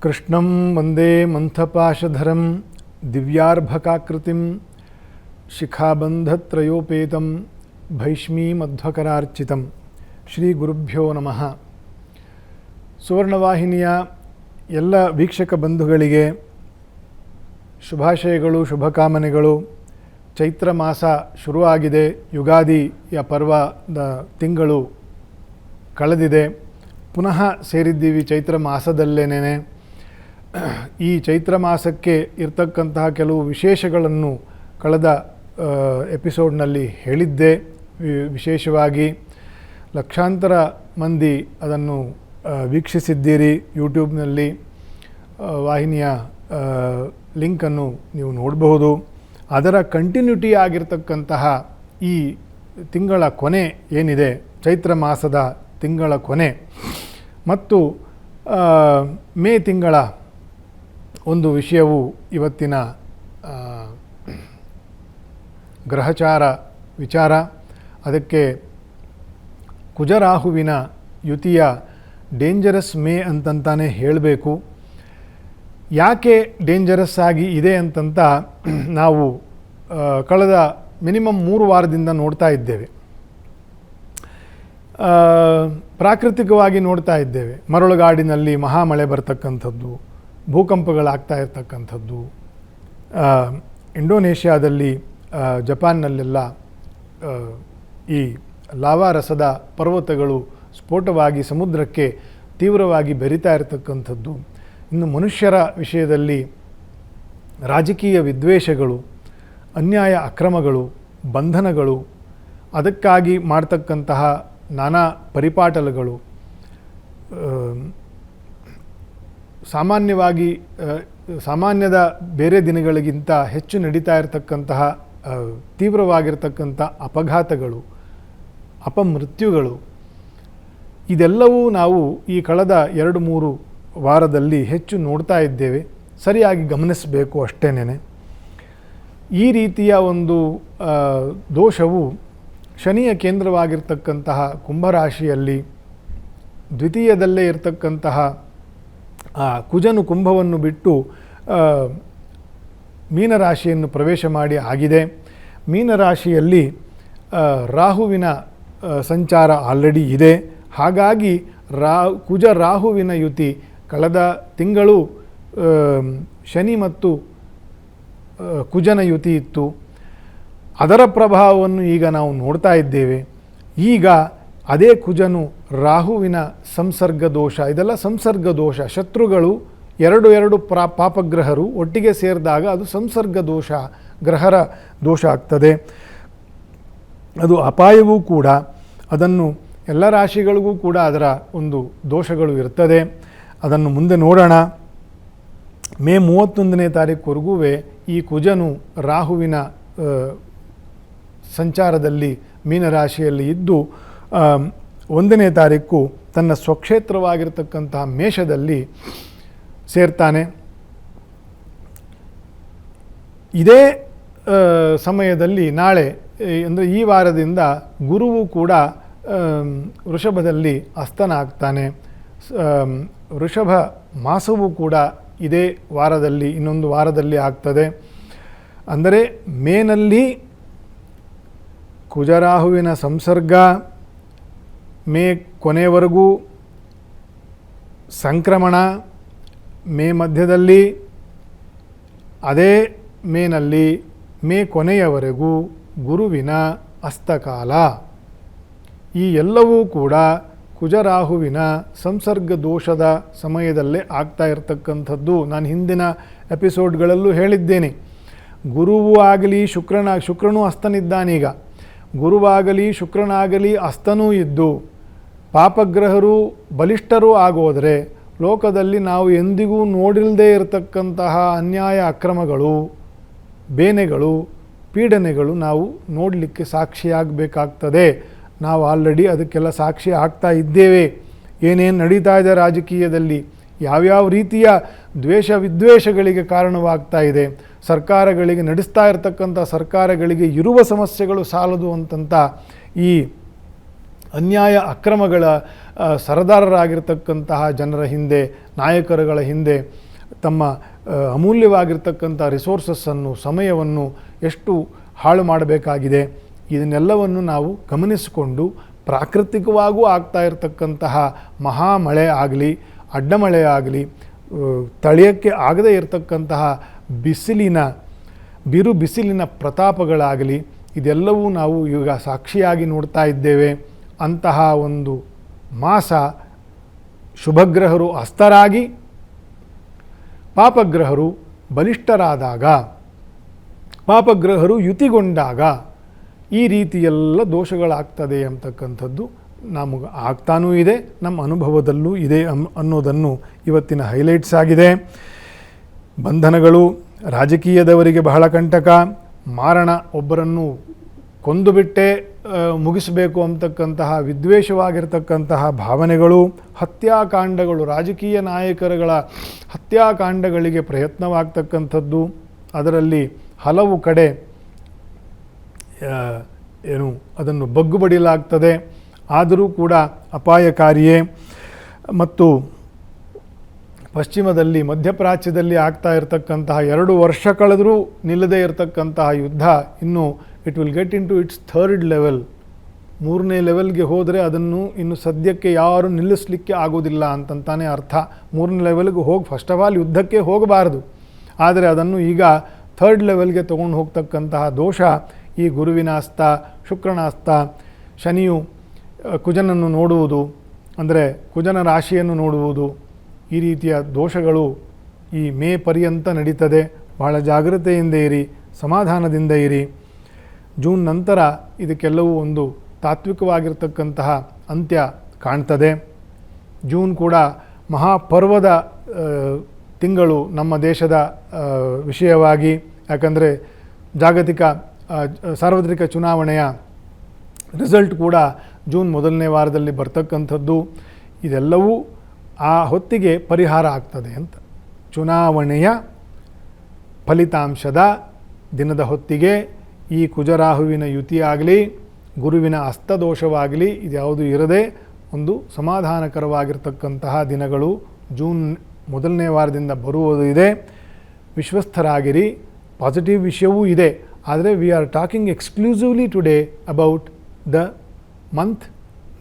ಕೃಷ್ಣಂ ವಂದೇ ಮಂಥಪಾಶಧರಂ ದಿವ್ಯಾರ್ಭಕಾಕೃತಿಂ ಶಿಖಾಬಂಧತ್ರಯೋಪೇತಂ ಭೈಷ್ಮೀಮಧ್ವಕರಾರ್ಚಿತಂ. ಶ್ರೀ ಗುರುಭ್ಯೋ ನಮಃ. ಸುವರ್ಣವಾಹಿನಿಯ ಎಲ್ಲ ವೀಕ್ಷಕ ಬಂಧುಗಳಿಗೆ ಶುಭಾಶಯಗಳು, ಶುಭಕಾಮನೆಗಳು. ಚೈತ್ರ ಮಾಸ ಶುರುವಾಗಿದೆ. ಯುಗಾದಿಯ ಪರ್ವದ ತಿಂಗಳು ಕಳೆದಿದೆ. ಪುನಃ ಸೇರಿದ್ದೀವಿ ಚೈತ್ರ ಮಾಸದಲ್ಲೇನೆ ಈ ಚೈತ್ರ ಮಾಸಕ್ಕೆ ಇರ್ತಕ್ಕಂತಹ ಕೆಲವು ವಿಶೇಷಗಳನ್ನು ಕಳೆದ ಎಪಿಸೋಡ್ನಲ್ಲಿ ಹೇಳಿದ್ದೆ. ವಿಶೇಷವಾಗಿ ಲಕ್ಷಾಂತರ ಮಂದಿ ಅದನ್ನು ವೀಕ್ಷಿಸಿದ್ದೀರಿ. ಯೂಟ್ಯೂಬ್ನಲ್ಲಿ ವಾಹಿನಿಯ ಲಿಂಕನ್ನು ನೀವು ನೋಡಬಹುದು. ಅದರ ಕಂಟಿನ್ಯೂಟಿ ಆಗಿರ್ತಕ್ಕಂತಹ ಈ ತಿಂಗಳ ಕೊನೆ ಏನಿದೆ? ಚೈತ್ರ ಮಾಸದ ತಿಂಗಳ ಕೊನೆ. ಮತ್ತು ಮೇ ತಿಂಗಳ ಒಂದು ವಿಷಯವು ಇವತ್ತಿನ ಗ್ರಹಚಾರ ವಿಚಾರ, ಅದಕ್ಕೆ ಕುಜರಾಹುವಿನ ಯುತಿಯ ಡೇಂಜರಸ್ ಮೇ ಅಂತಂತಾನೆ ಹೇಳಬೇಕು. ಯಾಕೆ ಡೇಂಜರಸ್ ಆಗಿ ಇದೆ ಅಂತಂತ ನಾವು ಕಳೆದ ಮಿನಿಮಮ್ ಮೂರು ವಾರದಿಂದ ನೋಡ್ತಾ ಇದ್ದೇವೆ. ಪ್ರಾಕೃತಿಕವಾಗಿ ನೋಡ್ತಾ ಇದ್ದೇವೆ. ಮರಳುಗಾಡಿನಲ್ಲಿ ಮಹಾಮಳೆ ಬರ್ತಕ್ಕಂಥದ್ದು. ಭೂಕಂಪಗಳಾಗ್ತಾ ಇರ್ತಕ್ಕಂಥದ್ದು. ಇಂಡೋನೇಷ್ಯಾದಲ್ಲಿ ಜಪಾನ್ನಲ್ಲೆಲ್ಲ ಈ ಲಾವಾ ರಸದ ಪರ್ವತಗಳು ಸ್ಫೋಟವಾಗಿ ಸಮುದ್ರಕ್ಕೆ ತೀವ್ರವಾಗಿ ಬೆರಿತಾ ಇರತಕ್ಕಂಥದ್ದು. ಇನ್ನು ಮನುಷ್ಯರ ವಿಷಯದಲ್ಲಿ ರಾಜಕೀಯ ವಿದ್ವೇಷಗಳು, ಅನ್ಯಾಯ ಅಕ್ರಮಗಳು, ಬಂಧನಗಳು, ಅದಕ್ಕಾಗಿ ಮಾಡ್ತಕ್ಕಂತಹ ನಾನಾ ಪರಿಪಾಟಲಗಳು ಸಾಮಾನ್ಯವಾಗಿ ಸಾಮಾನ್ಯದ ಬೇರೆ ದಿನಗಳಿಗಿಂತ ಹೆಚ್ಚು ನಡೀತಾ ಇರತಕ್ಕಂತಹ ತೀವ್ರವಾಗಿರ್ತಕ್ಕಂಥ ಅಪಘಾತಗಳು, ಅಪಮೃತ್ಯುಗಳು, ಇದೆಲ್ಲವೂ ನಾವು ಈ ಕಳೆದ ಎರಡು ಮೂರು ವಾರದಲ್ಲಿ ಹೆಚ್ಚು ನೋಡ್ತಾ ಇದ್ದೇವೆ. ಸರಿಯಾಗಿ ಗಮನಿಸಬೇಕು ಅಷ್ಟೇನೆ ಈ ರೀತಿಯ ಒಂದು ದೋಷವು ಶನಿಯ ಕೇಂದ್ರವಾಗಿರ್ತಕ್ಕಂತಹ ಕುಂಭರಾಶಿಯಲ್ಲಿ, ದ್ವಿತೀಯದಲ್ಲೇ ಇರತಕ್ಕಂತಹ ಆ ಕುಜನು ಕುಂಭವನ್ನು ಬಿಟ್ಟು ಮೀನರಾಶಿಯನ್ನು ಪ್ರವೇಶ ಮಾಡಿ ಆಗಿದೆ. ಮೀನರಾಶಿಯಲ್ಲಿ ರಾಹುವಿನ ಸಂಚಾರ ಆಲ್ರೆಡಿ ಇದೆ. ಹಾಗಾಗಿ ರಾ, ಕುಜ ರಾಹುವಿನ ಯುತಿ ಕಳೆದ ತಿಂಗಳು ಶನಿ ಮತ್ತು ಕುಜನ ಯುತಿ ಇತ್ತು. ಅದರ ಪ್ರಭಾವವನ್ನು ಈಗ ನಾವು ನೋಡ್ತಾ ಇದ್ದೇವೆ. ಈಗ ಅದೇ ಕುಜನು ರಾಹುವಿನ ಸಂಸರ್ಗ ದೋಷ ಇದೆಲ್ಲ ಸಂಸರ್ಗ ದೋಷ ಶತ್ರುಗಳು ಎರಡು ಎರಡು ಪ್ರಾ, ಪಾಪಗ್ರಹರು ಒಟ್ಟಿಗೆ ಸೇರಿದಾಗ ಅದು ಸಂಸರ್ಗ ದೋಷ ಗ್ರಹರ ದೋಷ ಆಗ್ತದೆ. ಅದು ಅಪಾಯವೂ ಕೂಡ, ಅದನ್ನು ಎಲ್ಲ ರಾಶಿಗಳಿಗೂ ಕೂಡ ಅದರ ಒಂದು ದೋಷಗಳು ಇರ್ತದೆ. ಅದನ್ನು ಮುಂದೆ ನೋಡೋಣ. ಮೇ ಮೂವತ್ತೊಂದನೇ ತಾರೀಕುವರೆಗೂ ಈ ಕುಜನು ರಾಹುವಿನ ಸಂಚಾರದಲ್ಲಿ ಮೀನರಾಶಿಯಲ್ಲಿ ಇದ್ದು ಒಂದನೇ ತಾರೀಕು ತನ್ನ ಸ್ವಕ್ಷೇತ್ರವಾಗಿರತಕ್ಕಂತಹ ಮೇಷದಲ್ಲಿ ಸೇರ್ತಾನೆ. ಇದೇ ಸಮಯದಲ್ಲಿ ನಾಳೆ ಅಂದರೆ ಈ ವಾರದಿಂದ ಗುರುವು ಕೂಡ ವೃಷಭದಲ್ಲಿ ಅಸ್ತನ ಆಗ್ತಾನೆ ವೃಷಭ ಮಾಸವೂ ಕೂಡ ಇದೇ ವಾರದಲ್ಲಿ, ಇನ್ನೊಂದು ವಾರದಲ್ಲಿ ಆಗ್ತದೆ. ಅಂದರೆ ಮೇನಲ್ಲಿ ಕುಜರಾಹುವಿನ ಸಂಸರ್ಗ ಮೇ ಕೊನೆಯವರೆಗೂ ಸಂಕ್ರಮಣ, ಮೇ ಮಧ್ಯದಲ್ಲಿ, ಅದೇ ಮೇನಲ್ಲಿ ಮೇ ಕೊನೆಯವರೆಗೂ ಗುರುವಿನ ಅಸ್ತಕಾಲ. ಈ ಎಲ್ಲವೂ ಕೂಡ ಕುಜರಾಹುವಿನ ಸಂಸರ್ಗ ದೋಷದ ಸಮಯದಲ್ಲೇ ಆಗ್ತಾ ಇರತಕ್ಕಂಥದ್ದು ನಾನು ಹಿಂದಿನ ಎಪಿಸೋಡ್ಗಳಲ್ಲೂ ಹೇಳಿದ್ದೇನೆ. ಗುರುವೂ ಆಗಲಿ, ಶುಕ್ರನ, ಶುಕ್ರನೂ ಅಸ್ತನಿದ್ದಾನೀಗ. ಗುರುವಾಗಲಿ, ಶುಕ್ರನಾಗಲಿ ಅಸ್ತನೂ ಇದ್ದು ಪಾಪಗ್ರಹರು ಬಲಿಷ್ಠರೂ ಆಗೋದರೆ ಲೋಕದಲ್ಲಿ ನಾವು ಎಂದಿಗೂ ನೋಡಿಲ್ಲದೇ ಇರತಕ್ಕಂತಹ ಅನ್ಯಾಯ ಅಕ್ರಮಗಳು, ಬೇನೆಗಳು, ಪೀಡನೆಗಳು ನಾವು ನೋಡಲಿಕ್ಕೆ ಸಾಕ್ಷಿಯಾಗಬೇಕಾಗ್ತದೆ. ನಾವು ಆಲ್ರೆಡಿ ಅದಕ್ಕೆಲ್ಲ ಸಾಕ್ಷಿ ಆಗ್ತಾ ಇದ್ದೇವೆ. ಏನೇನು ನಡೀತಾ ಇದೆ ರಾಜಕೀಯದಲ್ಲಿ? ಯಾವ್ಯಾವ ರೀತಿಯ ದ್ವೇಷ ವಿದ್ವೇಷಗಳಿಗೆ ಕಾರಣವಾಗ್ತಾ ಇದೆ? ಸರ್ಕಾರಗಳಿಗೆ ನಡೆಸ್ತಾ ಇರತಕ್ಕಂಥ ಸರ್ಕಾರಗಳಿಗೆ ಇರುವ ಸಮಸ್ಯೆಗಳು ಸಾಲದು ಅಂತಂತ ಈ ಅನ್ಯಾಯ ಅಕ್ರಮಗಳ ಸರದಾರರಾಗಿರ್ತಕ್ಕಂತಹ ಜನರ ಹಿಂದೆ, ನಾಯಕರುಗಳ ಹಿಂದೆ ತಮ್ಮ ಅಮೂಲ್ಯವಾಗಿರ್ತಕ್ಕಂಥ ರಿಸೋರ್ಸಸ್ಸನ್ನು ಸಮಯವನ್ನು ಎಷ್ಟು ಹಾಳು ಮಾಡಬೇಕಾಗಿದೆ, ಇದನ್ನೆಲ್ಲವನ್ನು ನಾವು ಗಮನಿಸಿಕೊಂಡು ಪ್ರಾಕೃತಿಕವಾಗೂ ಆಗ್ತಾ ಇರತಕ್ಕಂತಹ ಮಹಾಮಳೆ ಆಗಲಿ, ಅಡ್ಡಮಳೆ ಆಗಲಿ ತಳಿಯಕ್ಕೆ ಆಗದೇ ಇರತಕ್ಕಂತಹ ಬಿಸಿಲಿನ ಬಿರು ಬಿಸಿಲಿನ ಪ್ರತಾಪಗಳಾಗಲಿ, ಇದೆಲ್ಲವೂ ನಾವು ಈಗ ಸಾಕ್ಷಿಯಾಗಿ ನೋಡ್ತಾ ಇದ್ದೇವೆ. ಅಂತಹ ಒಂದು ಮಾಸ ಶುಭಗ್ರಹರು ಅಸ್ತರಾಗಿ, ಪಾಪಗ್ರಹರು ಬಲಿಷ್ಠರಾದಾಗ, ಪಾಪಗ್ರಹರು ಯುತಿಗೊಂಡಾಗ ಈ ರೀತಿಯೆಲ್ಲ ದೋಷಗಳಾಗ್ತದೆ ಅಂತಕ್ಕಂಥದ್ದು ನಮಗೆ ಆಗ್ತಾನೂ ಇದೆ, ನಮ್ಮ ಅನುಭವದಲ್ಲೂ ಇದೆ ಅನ್- ಅನ್ನೋದನ್ನು ಇವತ್ತಿನ ಹೈಲೈಟ್ಸ್ ಆಗಿದೆ. ಬಂಧನಗಳು ರಾಜಕೀಯದವರಿಗೆ ಬಹಳ ಕಂಟಕ, ಮಾರಣ ಒಬ್ಬರನ್ನು ಕೊಂದುಬಿಟ್ಟೆ ಬಿಟ್ಟೆ ಮುಗಿಸಬೇಕು ಅಂತಕ್ಕಂತಹ ವಿದ್ವೇಷವಾಗಿರ್ತಕ್ಕಂತಹ ಭಾವನೆಗಳು, ಹತ್ಯಾಕಾಂಡಗಳು, ರಾಜಕೀಯ ನಾಯಕರುಗಳ ಹತ್ಯಾಕಾಂಡಗಳಿಗೆ ಪ್ರಯತ್ನವಾಗ್ತಕ್ಕಂಥದ್ದು. ಅದರಲ್ಲಿ ಹಲವು ಕಡೆ ಏನು, ಅದನ್ನು ಬಗ್ಗು ಬಡಿಲಾಗ್ತದೆ ಆದರೂ ಕೂಡ ಅಪಾಯಕಾರಿಯೇ. ಮತ್ತು ಪಶ್ಚಿಮದಲ್ಲಿ, ಮಧ್ಯಪ್ರಾಚ್ಯದಲ್ಲಿ ಆಗ್ತಾ ಇರತಕ್ಕಂತಹ ಎರಡು ವರ್ಷ ಕಳೆದರೂ ನಿಲ್ಲದೇ ಇರತಕ್ಕಂತಹ ಯುದ್ಧ ಇನ್ನು it will get into its third level ಮೂರನೇ ಲೆವೆಲ್ಗೆ ಹೋದರೆ ಅದನ್ನು ಇನ್ನು ಸದ್ಯಕ್ಕೆ ಯಾರು ನಿಲ್ಲಿಸಲಿಕ್ಕೆ ಆಗೋದಿಲ್ಲ ಅಂತಂತಾನೆ ಅರ್ಥ. ಮೂರನೇ ಲೆವೆಲ್ಗೆ ಹೋಗಿ ಫಸ್ಟ್ ಆಫ್ ಆಲ್ ಯುದ್ಧಕ್ಕೆ ಹೋಗಬಾರದು. ಆದರೆ ಅದನ್ನು ಈಗ ಥರ್ಡ್ ಲೆವೆಲ್ಗೆ ತೊಗೊಂಡು ಹೋಗ್ತಕ್ಕಂತಹ ದೋಷ ಈ ಗುರುವಿನ ಅಸ್ತ ಶುಕ್ರನ ಅಸ್ತ ಶನಿಯು ಕುಜನನ್ನು ನೋಡುವುದು, ಅಂದರೆ ಕುಜನ ರಾಶಿಯನ್ನು ನೋಡುವುದು, ಈ ರೀತಿಯ ದೋಷಗಳು ಈ ಮೇ ಪರ್ಯಂತ ನಡೀತದೆ. ಬಹಳ ಜಾಗ್ರತೆಯಿಂದ ಇರಿ, ಸಮಾಧಾನದಿಂದ ಇರಿ. ಜೂನ್ ನಂತರ ಇದಕ್ಕೆಲ್ಲವೂ ಒಂದು ತಾತ್ವಿಕವಾಗಿರ್ತಕ್ಕಂತಹ ಅಂತ್ಯ ಕಾಣ್ತದೆ. ಜೂನ್ ಕೂಡ ಮಹಾಪರ್ವದ ತಿಂಗಳು ನಮ್ಮ ದೇಶದ ವಿಷಯವಾಗಿ, ಯಾಕಂದರೆ ಜಾಗತಿಕ ಸಾರ್ವತ್ರಿಕ ಚುನಾವಣೆಯ ರಿಸಲ್ಟ್ ಕೂಡ ಜೂನ್ ಮೊದಲನೇ ವಾರದಲ್ಲಿ ಬರ್ತಕ್ಕಂಥದ್ದು. ಇದೆಲ್ಲವೂ ಆ ಹೊತ್ತಿಗೆ ಪರಿಹಾರ ಆಗ್ತದೆ ಅಂತ. ಚುನಾವಣೆಯ ಫಲಿತಾಂಶದ ದಿನದ ಹೊತ್ತಿಗೆ ಈ ಕುಜರಾಹುವಿನ ಯುತಿಯಾಗಲಿ, ಗುರುವಿನ ಅಸ್ತದೋಷವಾಗಲಿ ಇದ್ಯಾವುದು ಇರದೆ ಒಂದು ಸಮಾಧಾನಕರವಾಗಿರ್ತಕ್ಕಂತಹ ದಿನಗಳು ಜೂನ್ ಮೊದಲನೇ ವಾರದಿಂದ ಬರುವುದು ಇದೆ. ವಿಶ್ವಸ್ಥರಾಗಿರಿ. ಪಾಸಿಟಿವ್ ವಿಷಯವೂ ಇದೆ. ಆದರೆ we are talking exclusively today about the month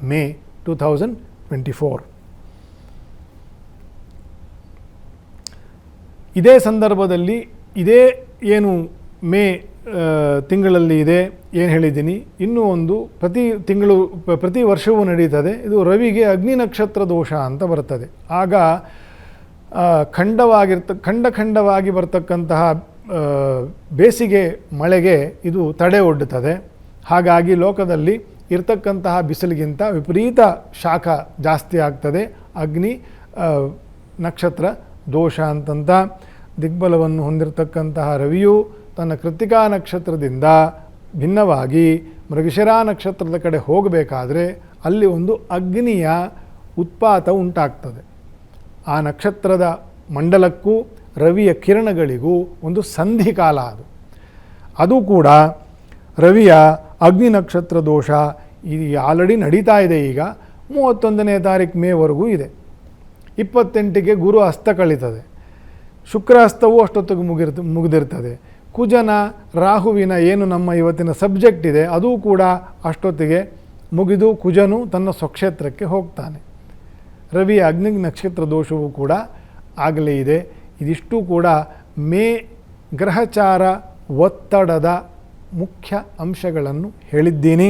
May two thousand twenty four ಇದೇ ಸಂದರ್ಭದಲ್ಲಿ ಇದೇ ಏನು ಮೇ ತಿಂಗಳಲ್ಲಿ ಇದೆ, ಏನು ಹೇಳಿದ್ದೀನಿ? ಇನ್ನೂ ಒಂದು ಪ್ರತಿ ತಿಂಗಳು, ಪ್ರತಿ ವರ್ಷವೂ ನಡೀತದೆ. ಇದು ರವಿಗೆ ಅಗ್ನಿ ನಕ್ಷತ್ರ ದೋಷ ಅಂತ ಬರ್ತದೆ. ಆಗ ಖಂಡವಾಗಿರ್ತ, ಖಂಡ ಖಂಡವಾಗಿ ಬರ್ತಕ್ಕಂತಹ ಬೇಸಿಗೆ ಮಳೆಗೆ ಇದು ತಡೆ ಒಡ್ಡುತ್ತದೆ ಹಾಗಾಗಿ ಲೋಕದಲ್ಲಿ ಇರ್ತಕ್ಕಂತಹ ಬಿಸಿಲಿಗಿಂತ ವಿಪರೀತ ಶಾಖ ಜಾಸ್ತಿ ಆಗ್ತದೆ. ಅಗ್ನಿ ನಕ್ಷತ್ರ ದೋಷ ಅಂತಂತ ದಿಗ್ಬಲವನ್ನು ಹೊಂದಿರತಕ್ಕಂತಹ ರವಿಯು ತನ್ನ ಕೃತಿಕಾ ನಕ್ಷತ್ರದಿಂದ ಭಿನ್ನವಾಗಿ ಮೃಗಶಿರಾ ನಕ್ಷತ್ರದ ಕಡೆ ಹೋಗಬೇಕಾದ್ರೆ ಅಲ್ಲಿ ಒಂದು ಅಗ್ನಿಯ ಉತ್ಪಾತ ಉಂಟಾಗ್ತದೆ. ಆ ನಕ್ಷತ್ರದ ಮಂಡಲಕ್ಕೂ ರವಿಯ ಕಿರಣಗಳಿಗೂ ಒಂದು ಸಂಧಿಕಾಲ ಅದು. ಅದು ಕೂಡ ರವಿಯ ಅಗ್ನಿ ನಕ್ಷತ್ರ ದೋಷ ಇದು ಆಲ್ರೆಡಿ ನಡೀತಾ ಇದೆ ಈಗ. ಮೂವತ್ತೊಂದನೇ ತಾರೀಕು ಮೇವರೆಗೂ ಇದೆ. ಇಪ್ಪತ್ತೆಂಟಿಗೆ ಗುರು ಅಸ್ತ ಕಳೀತದೆ. ಶುಕ್ರ ಅಸ್ತವೂ ಅಷ್ಟೊತ್ತಿಗೆ ಮುಗಿರ್ತ ಮುಗಿದಿರ್ತದೆ. ಕುಜನ, ರಾಹುವಿನ ಏನು ನಮ್ಮ ಇವತ್ತಿನ ಸಬ್ಜೆಕ್ಟ್ ಇದೆ, ಅದು ಕೂಡ ಅಷ್ಟೊತ್ತಿಗೆ ಮುಗಿದು ಕುಜನು ತನ್ನ ಸ್ವಕ್ಷೇತ್ರಕ್ಕೆ ಹೋಗ್ತಾನೆ. ರವಿಯ ಅಗ್ನಿ ನಕ್ಷತ್ರ ದೋಷವೂ ಕೂಡ ಆಗಲೇ ಇದೆ. ಇದಿಷ್ಟು ಕೂಡ ಮೇ ಗ್ರಹಚಾರ ಒತ್ತಡದ ಮುಖ್ಯ ಅಂಶಗಳನ್ನು ಹೇಳಿದ್ದೀನಿ.